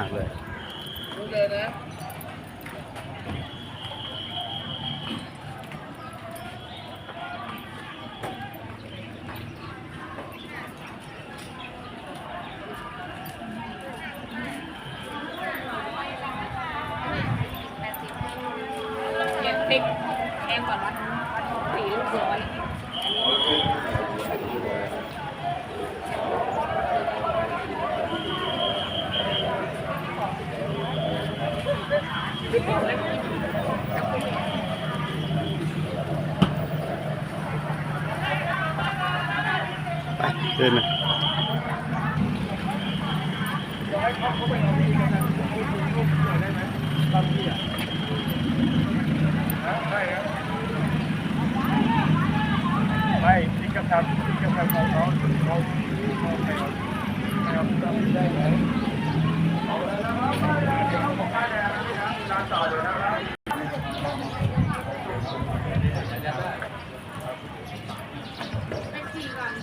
ากเลยรู้เลยนะเก็บพริกแห้งก่อนวัดสี่ลูกร้อย ไปเดินมาไม่ที่กระทำที่กระทำของเขาเขาเขาไปเอาไปเอาได้ไหมเอาแล้วนะครับเดี๋ยวผมให้เลยนะครับร้านต่อเลยนะครับ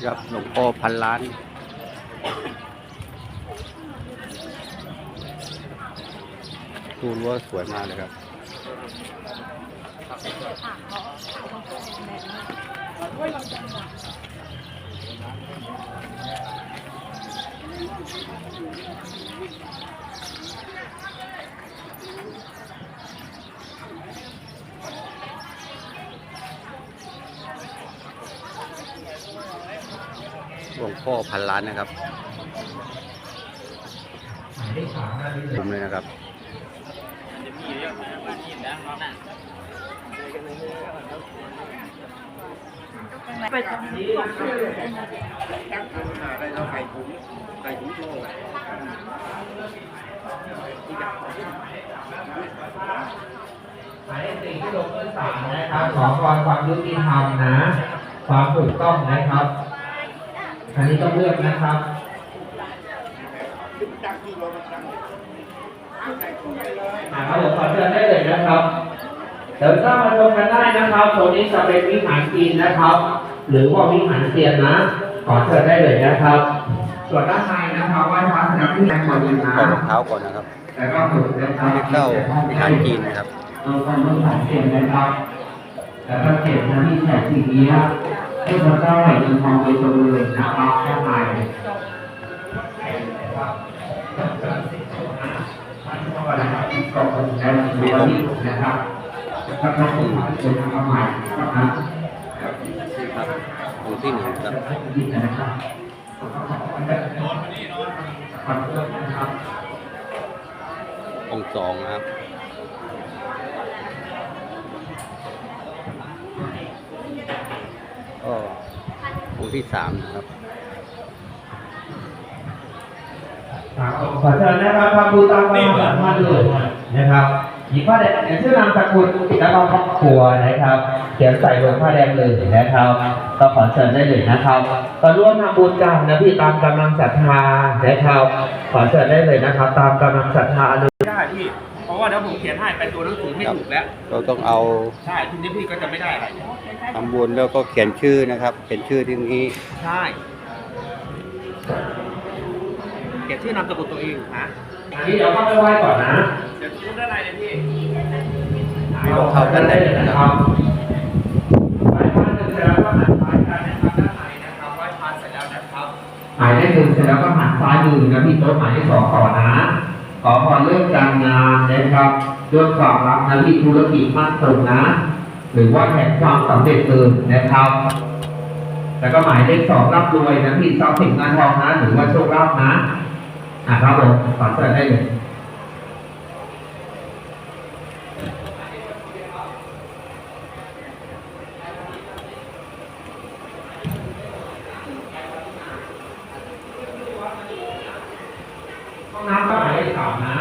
ครับหลวงพ่อพันล้านดูรั้วสวยมากเลยครับ หลวงพ่อพันล้านนะครับผมเลยนะครับไปทำนี้ได้เราไก่ถุงไก่ถุงโชว์หมายเลขสี่ที่ลงเบอร์สามนะครับ ขอความความยุติธรรมนะ ความถูกต้องนะครับ อันนี้ต้องเลือกนะครับตั้งที่เราตั้งไก่ถุงไปเลยอ่าครับผมขอเชิญได้เลยนะครับ เดี๋ยวเข้ามาชมกันได้นะครับตรงนี้จะเป็นวิหารจีนนะครับ หรือว่าวิหารเซียนนะ ขอเชิญได้เลยนะครับ ส่วนด้านในนะครับไหว้พระสนามที่แรงกว่าดีนะขอรองเท้าก่อนนะครับแล้วก็ถูกนะครับไม่ได้เข้าวิหารจีนนะครับเราทำวิหารเซียนนะครับแล้วก็เก็บหน้าที่แฉกสีนี้ให้พ ระเจ้าไหลเงินทองไปตัวเลยนะครับด้าในนะครับท่านก็ครับที่กองได้มีวันนี้นะครับแล้วก็ผมเป็นทางใหม่นะครับองค์ที่หนึ่งครับให้ดีนะครับขอบคุณนะครับองค์สองครับ ก็ องค์ที่สามนะครับขอเชิญนะครับพระพุทธเจ้าท่านเลยนะครับหญิงผ้าแดงเขียนชื่อนามสกุลแล้วก็ครอบครัวนะครับเขียนใส่บนผ้าแดงเลยนะครับก็ขอเชิญได้เลยนะครับก็ร่วมทำบุญกันนะพี่ตามกำลังศรัทธานะครับขอเชิญได้เลยนะครับ ตามกำลังศรัทธาอนุได้พี่เพราะว่าถ้าผมเขียนให้เป็นตัวหนังสือไม่ถูกแล้วเราต้องเอาใช่ทีนี้พี่ก็จะไม่ได้อะไร ทำบุญแล้วก็เขียนชื่อนะครับ เขียนชื่อที่นี้ ใช่เขียนชื่อนามสกุลตัวเองนะอันนี้เดี๋ยวเข้าไปไหว้ก่อนนะเดี๋ยวพูดได้อะไรเนี่ยพี่เข้ากันได้เลยนะครับไหว้พระหนึ่งเสร็จแล้วก็หันซ้ายกันนะครับด้านในนะครับไหว้พระเสร็จแล้วนะครับหมายเลขหนึ่งเสร็จแล้วก็หันซ้ายมือนะพี่โต๊ะหมายเลขสองต่อนะขอพรเรื่องการงานนะครับด้วยความรักนะพี่ธุรกิจมั่นคงนะ หรือว่าแห่งความสำเร็จเลยนะครับ แล้วก็หมายเลขสองรับรวยนะพี่ทรัพย์สินเงินทองนะหรือว่าโชคลาภนะอะครับผมขอเชิญได้เลยน้ำก็หมายเลขสามนะ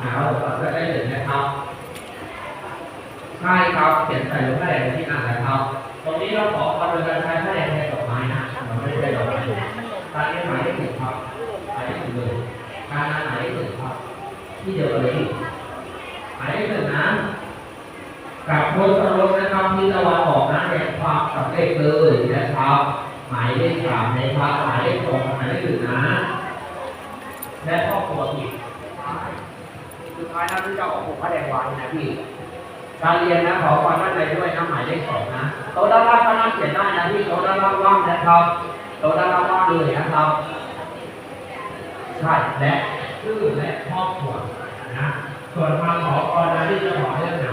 อ่าเราตัดได้เลยนะครับ ใช่ครับเขียนใส่ลงไปในที่อ่นนะครับ ตรงนี้เราขอความเป็นการใช้ผ้าแดงแทนดอกไม้นะเราไม่ได้ดอกไม้ถูกการนี้หมายเลขหนึ่งครับหมายเลขหนึ่งเลยการงานหมายเลขหนึ่งครับ ที่เดียวกันเลยหมายเลขหนึ่งนะกับโพสต์ลงนะครับที่ตะวันออกนะแห่งความสำเร็จเลยนะครับ หมายเลขสามในะครับหมายเลขสองหมายเลขหนึ่งนะในและครอบครัวอีกสุดท้ายนะที่เจ้าของผมพระแดงวานนะพี่ การเรียนนะขอความมั่นใจด้วยนะหมายเลขสองนะโต๊ะด้านล่างก็น่าเขียนได้นะพี่โต๊ะด้านล่างว่างนะครับโต๊ะด้านล่างว่างเลยนะครับใช่และชื่อและครอบครัวนะส่วนความขอพรนะที่จะขอเรื่องไหน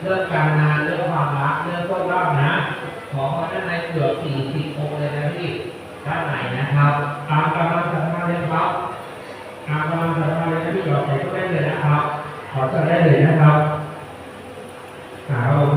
เรื่องการงานเรื่องความรักเรื่องโชคลาภนะขอพรด้านในเกือบสี่สิบองค์เลยนะพี่ด้านไหนนะครับตามกำลังศรัทธาเลยครับตามกำลังศรัทธาเลยนะพี่ขอใส่ก็ได้เลยนะครับขอใส่ได้เลยนะครับ how